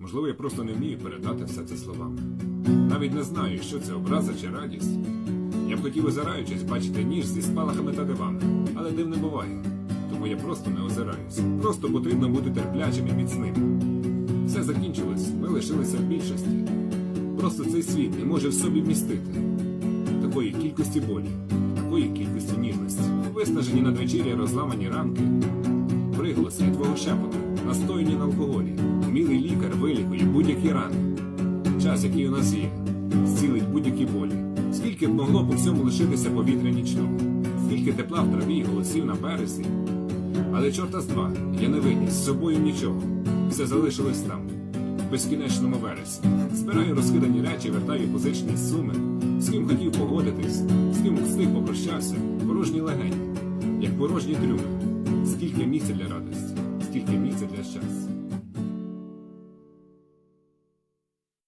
Можливо, я просто не вмію передати все це словами. Навіть не знаю, що це образа чи радість. Я б хотів, озираючись, бачити ніж зі спалахами та дивами, але див не буває. Тому я просто не озираюсь. Просто потрібно бути терплячим і міцним. Все закінчилось, ми лишилися в більшості. Просто цей світ не може в собі вмістити такої кількості болі, такої кількості ніжності, виснажені надвечір'я розламані ранки, приголоси твого шепоту, настояні на алкоголі, вилікує будь-які рани. Час, який у нас є, зцілить будь-які болі. Скільки б могло по всьому лишитися повітря нічного, скільки тепла в траві і голосів на березі. Але чорта з два, я не виніс з собою нічого. Все залишилось там, в безкінечному вересні. Збираю розкидані речі, вертаю позичні суми. З ким хотів погодитись, з ким встиг попрощався, порожні легені, як порожні трюми. Скільки місця для радості, скільки місця для щастя.